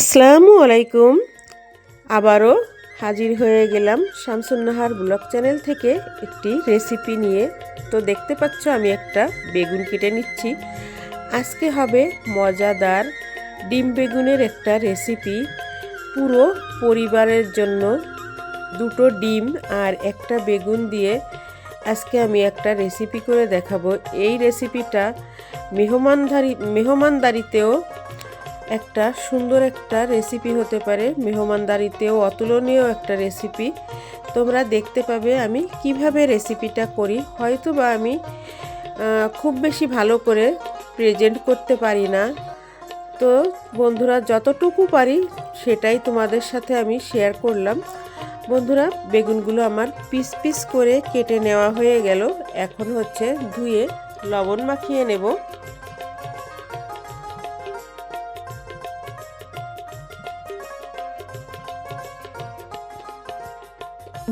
আসসালামু আলাইকুম। আবারও হাজির হয়ে গেলাম শামসুন্নাহার ব্লগ চ্যানেল থেকে একটি রেসিপি নিয়ে। তো দেখতে পাচ্ছ আমি একটা বেগুন কেটে নিচ্ছি। আজকে হবে মজাদার ডিম বেগুনের একটা রেসিপি। পুরো পরিবারের জন্য দুটো ডিম আর একটা বেগুন দিয়ে আজকে আমি একটা রেসিপি করে দেখাবো। এই রেসিপিটা মেহমানদারি মেহমানদারিতেও একটা সুন্দর একটা রেসিপি হতে পারে। মেহমানদারিতেও অতুলনীয় একটা রেসিপি তোমরা দেখতে পাবে আমি কীভাবে রেসিপিটা করি। হয়তো বা আমি খুব বেশি ভালো করে প্রেজেন্ট করতে পারি না। তো বন্ধুরা, যতটুকু পারি সেটাই তোমাদের সাথে আমি শেয়ার করলাম। বন্ধুরা, বেগুনগুলো আমার পিস পিস করে কেটে নেওয়া হয়ে গেল। এখন হচ্ছে ধুয়ে লবণ মাখিয়ে নেব।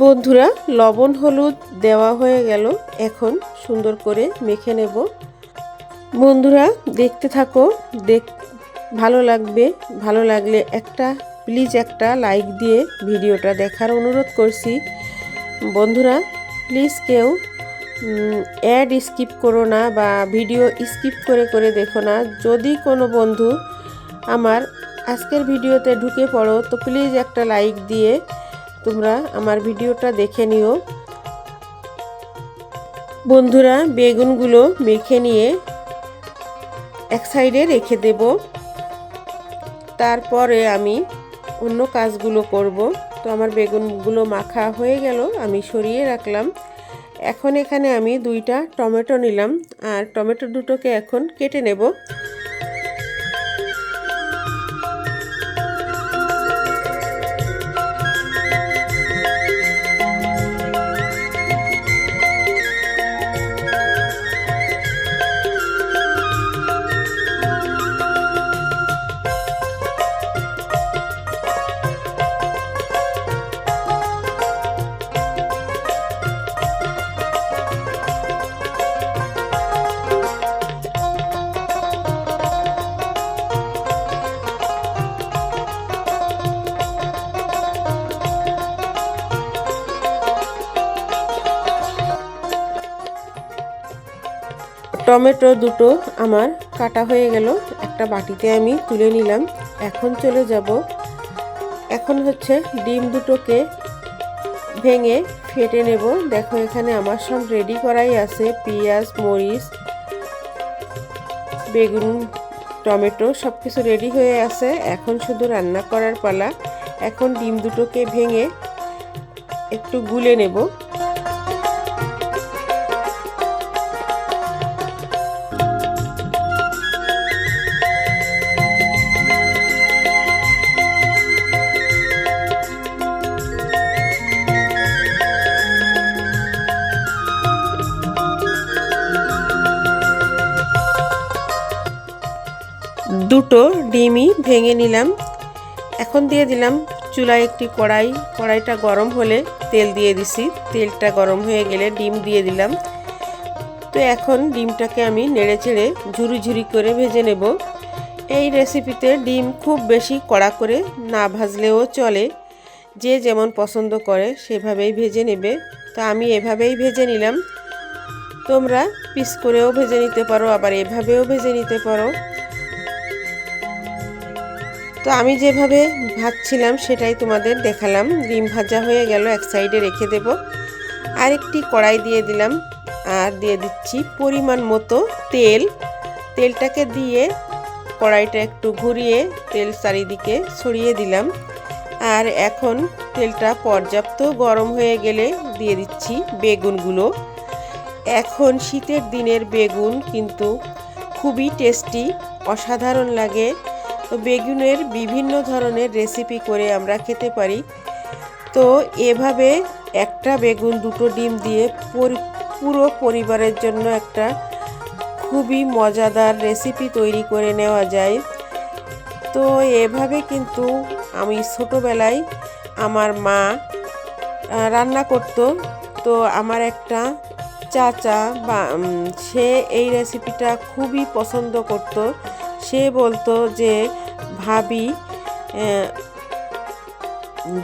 বন্ধুরা, লবণ, হলুদ দেওয়া হয়ে গেল। এখন সুন্দর করে মেখে নেব। বন্ধুরা, দেখতে থাকো, দেখ, ভালো লাগবে। ভালো লাগলে একটা প্লিজ একটা লাইক দিয়ে ভিডিওটা দেখার অনুরোধ করছি। বন্ধুরা প্লিজ কেউ অ্যাড স্কিপ করো না বা ভিডিও স্কিপ করে করে দেখো না। যদি কোনো বন্ধু আমার আজকের ভিডিওতে ঢুকে পড়ো, তো প্লিজ একটা লাইক দিয়ে তোমরা আমার ভিডিওটা দেখে নিও। বন্ধুরা, বেগুনগুলো মেখে নিয়ে এক সাইডে রেখে দেব। তারপরে আমি অন্য কাজগুলো করব। তো আমার বেগুনগুলো মাখা হয়ে গেল, আমি সরিয়ে রাখলাম। এখন এখানে আমি দুইটা টমেটো নিলাম, আর টমেটো দুটোকে এখন কেটে নেব। টমেটো দুটো আমার কাটা হয়ে গেল। একটা বাটিতে আমি তুলে নিলাম। এখন চলে যাব। এখন হচ্ছে ডিম দুটোকে ভেঙে ফেটে নেব। দেখো, এখানে আমার সব রেডি করাই আছে। পেঁয়াজ, মরিচ, বেগুন, টমেটো সব কিছু রেডি হয়ে আছে। এখন শুধু রান্না করার পালা। এখন ডিম দুটোকে ভেঙে একটু গুলে নেব। দুটো ডিমই ভেঙে নিলাম। এখন দিয়ে দিলাম চুলায় একটি কড়াই। কড়াইটা গরম হলে তেল দিয়ে দিছি। তেলটা গরম হয়ে গেলে ডিম দিয়ে দিলাম। তো এখন ডিমটাকে আমি নেড়ে চেড়ে ঝুরি ঝুরি করে ভেজে নেব। এই রেসিপিতে ডিম খুব বেশি কড়া করে না ভাজলেও চলে। যে যেমন পছন্দ করে সেভাবেই ভেজে নেবে। তো আমি এভাবেই ভেজে নিলাম। তোমরা পিস করেও ভেজে নিতে পারো, আবার এভাবেও ভেজে নিতে পারো। তো আমি যেভাবে ভাজছিলাম সেটাই তোমাদের দেখালাম। ডিম ভাজা হয়ে গেল, এক সাইডে রেখে দেব। আরেকটি কড়াই দিয়ে দিলাম, আর দিয়ে দিচ্ছি পরিমাণ মতো তেল। তেলটাকে দিয়ে কড়াইটা একটু ঘুরিয়ে তেল চারিদিকে ছড়িয়ে দিলাম। আর এখন তেলটা পর্যাপ্ত গরম হয়ে গেলে দিয়ে দিচ্ছি বেগুনগুলো। এখন শীতের দিনের বেগুন কিন্তু খুবই টেস্টি, অসাধারণ লাগে। তো বেগুনের বিভিন্ন ধরনের রেসিপি করে আমরা খেতে পারি। তো এভাবে একটা বেগুন, দুটো ডিম দিয়ে পুরো পরিবারের জন্য একটা খুবই মজাদার রেসিপি তৈরি করে নেওয়া যায়। তো এভাবে কিন্তু আমি ছোটোবেলায় আমার মা রান্না করতো। তো আমার একটা চাচা বা সে এই রেসিপিটা খুবই পছন্দ করত। সে বলতো যে, ভাবি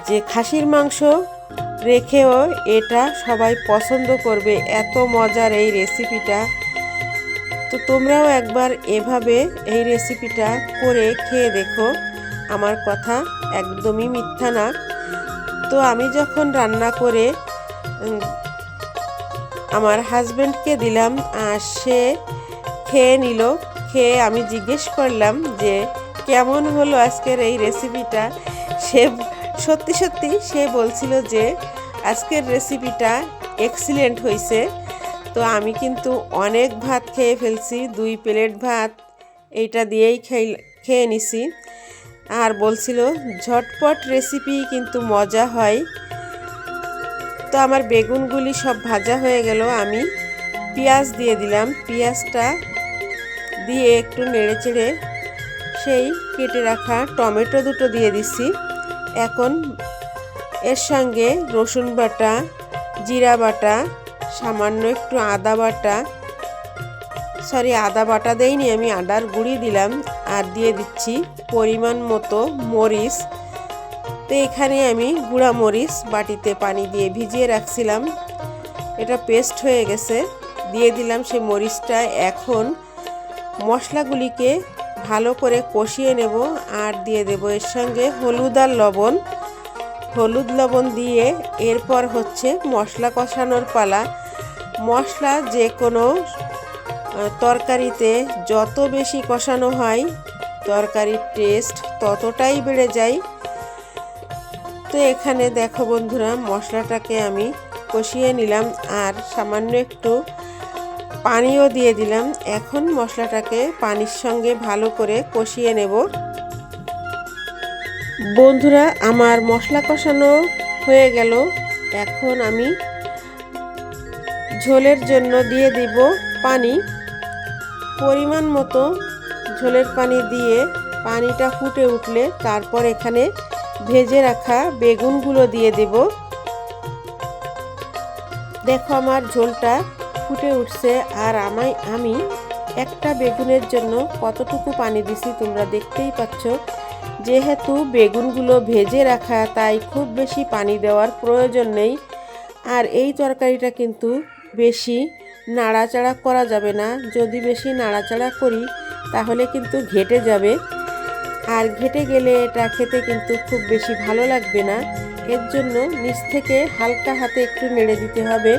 যে খাসির মাংস রেখেও এটা সবাই পছন্দ করবে, এত মজার এই রেসিপিটা। তো তোমরাও একবার এভাবে এই রেসিপিটা করে খেয়ে দেখো। আমার কথা একদমই মিথ্যা না। তো আমি যখন রান্না করে আমার হাজব্যান্ডকে দিলাম, আর সে খেয়ে নিল। খেয়ে আমি জিজ্ঞেস করলাম যে, কেমন হলো আজকের এই রেসিপিটা সে সত্যি সত্যি সে বলছিল যে, আজকের রেসিপিটা এক্সিলেন্ট হয়েছে তো আমি কিন্তু অনেক ভাত খেয়ে ফেলছি, দুই প্লেট ভাত এইটা দিয়েই খেয়ে খেয়ে নিছি। আর বলছিল, ঝটপট রেসিপি কিন্তু মজা হয়। তো আমার বেগুনগুলি সব ভাজা হয়ে গেল, আমি পেঁয়াজ দিয়ে দিলাম। পেঁয়াজটা দিয়ে একটু নেড়ে চেড়ে সেই কেটে রাখা টমেটো দুটো দিয়ে দিছি। এখন এর সঙ্গে রসুন বাটা, জিরা বাটা, সামান্য একটু আদা বাটা, সরি, আদা বাটা দেইনি, আমি আদার গুঁড়ি দিলাম আর দিয়ে দিচ্ছি পরিমাণ মতো মরিচ। তো এখানে আমি গুঁড়া মরিচ বাটিতে পানি দিয়ে ভিজিয়ে রাখছিলাম। এটা পেস্ট হয়ে গেছে। দিয়ে দিলাম সেই মরিচটা। এখন মশলাগুলিকে ভালো করে কষিয়ে নেব আর দিয়ে দেব এর সঙ্গে হলুদ আর লবণ। হলুদ লবণ দিয়ে এরপর হচ্ছে মশলা কষানোর পালা। মশলা যে কোনো তরকারিতে যত বেশি কষানো হয়, তরকারির টেস্ট ততটাই বেড়ে যায়। তো এখানে দেখো বন্ধুরা, মশলাটাকে আমি কষিয়ে নিলাম আর সামান্য একটু পানিও দিয়ে দিলাম। এখন মশলাটাকে পানির সঙ্গে ভালো করে কষিয়ে নেব। বন্ধুরা, আমার মশলা কষানো হয়ে গেল। এখন আমি ঝোলের জন্য দিয়ে দিব পানি। পরিমাণ মতো ঝোলের পানি দিয়ে পানিটা ফুটে উঠলে তারপর এখানে ভেজে রাখা বেগুনগুলো দিয়ে দেব। দেখো আমার ঝোলটা ফুটে উঠছে আর আমায়, আমি একটা বেগুনের জন্য কতটুকু পানি দিছি তোমরা দেখতেই পাচ্ছ। যেহেতু বেগুনগুলো ভেজে রাখা, তাই খুব বেশি পানি দেওয়ার প্রয়োজন নেই। আর এই তরকারিটা কিন্তু বেশি নাড়াচাড়া করা যাবে না। যদি বেশি নাড়াচাড়া করি, তাহলে কিন্তু ঘেটে যাবে। আর ঘেটে গেলে এটা খেতে কিন্তু খুব বেশি ভালো লাগবে না। এর জন্য নিচ থেকে হালকা হাতে একটু নেড়ে দিতে হবে।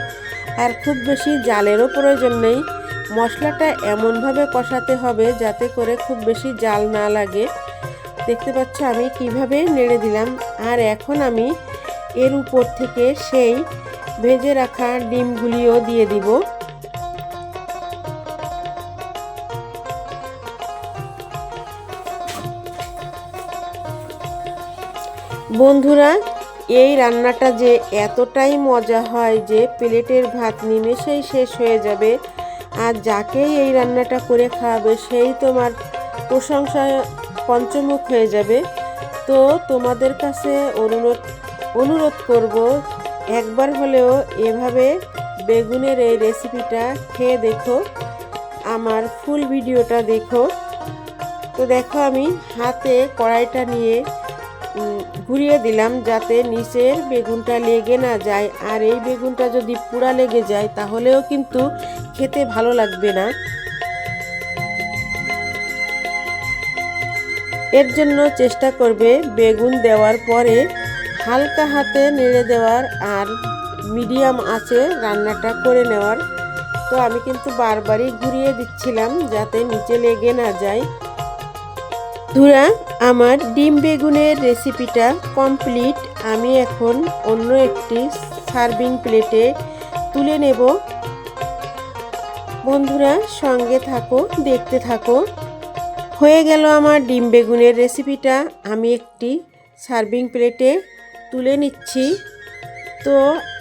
আর খুব বেশি জালেরও প্রয়োজন নেই। মশলাটা এমনভাবে কষাতে হবে যাতে করে খুব বেশি জাল না লাগে। দেখতে পাচ্ছ আমি কীভাবে নেড়ে দিলাম। আর এখন আমি এর উপর থেকে সেই ভেজে রাখা ডিমগুলিও দিয়ে দিব। বন্ধুরা এই রান্নাটা যে এতটাই মজা হয় যে প্লেটের ভাত নিমেষেই শেষ হয়ে যাবে, আর যাকেই এই রান্নাটা করে খাওয়াবে সেই তোমার প্রশংসায় পঞ্চমুখ হয়ে যাবে। তো তোমাদের কাছে অনুরোধ অনুরোধ করব, একবার হলেও এভাবে বেগুনের এই রেসিপিটা খেয়ে দেখো, আমার ফুল ভিডিওটা দেখো। তো দেখো আমি হাতে কড়াইটা নিয়ে ঘুরিয়ে দিলাম যাতে নিচের বেগুনটা লেগে না যায়। আর এই বেগুনটা যদি পুরা লেগে যায়, তাহলেও কিন্তু খেতে ভালো লাগবে না। এর জন্য চেষ্টা করবে বেগুন দেওয়ার পরে হালকা হাতে নেড়ে দেওয়ার আর মিডিয়াম আছে রান্নাটা করে নেওয়ার। তো আমি কিন্তু বারবারই ঘুরিয়ে দিচ্ছিলাম যাতে নিচে লেগে না যায়। ধুরা আমার ডিম বেগুনের রেসিপিটা কমপ্লিট আমি এখন অন্য একটি সার্ভিং প্লেটে তুলে নেব। বন্ধুরা, সঙ্গে থাকো, দেখতে থাকো। হয়ে গেল আমার ডিম বেগুনের রেসিপিটা আমি একটি সার্ভিং প্লেটে তুলে নিচ্ছি। তো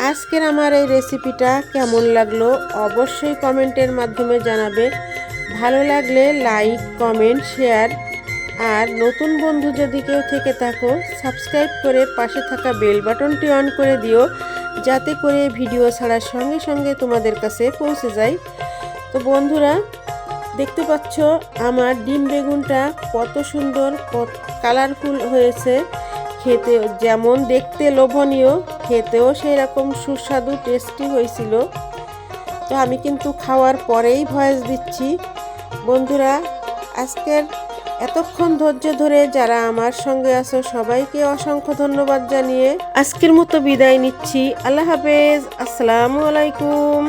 আজকের আমার এই রেসিপিটা কেমন লাগল অবশ্যই কমেন্টের মাধ্যমে জানাবে। ভালো লাগলে লাইক কমেন্ট শেয়ার আর নতুন বন্ধু যদি কেউ থেকে থাকো সাবস্ক্রাইব করে পাশে থাকা বেল বাটনটি অন করে দিও, যাতে করে ভিডিও ছাড়ার সঙ্গে সঙ্গে তোমাদের কাছে পৌঁছে যায়। তো বন্ধুরা, দেখতে পাচ্ছ আমার ডিম বেগুনটা কত সুন্দর কালারফুল হয়েছে। খেতে যেমন দেখতে লোভনীয়, খেতেও সেই রকম সুস্বাদু টেস্টি হয়েছিল। তো আমি কিন্তু খাওয়ার পরেই ভয়েস দিচ্ছি। বন্ধুরা, আজকের এতক্ষণ ধৈর্য ধরে যারা আমার সঙ্গে আছো, সবাইকে অসংখ্য ধন্যবাদ জানিয়ে আজকের মতো বিদায় নিচ্ছি। আল্লাহ হাফেজ। আসসালামু আলাইকুম।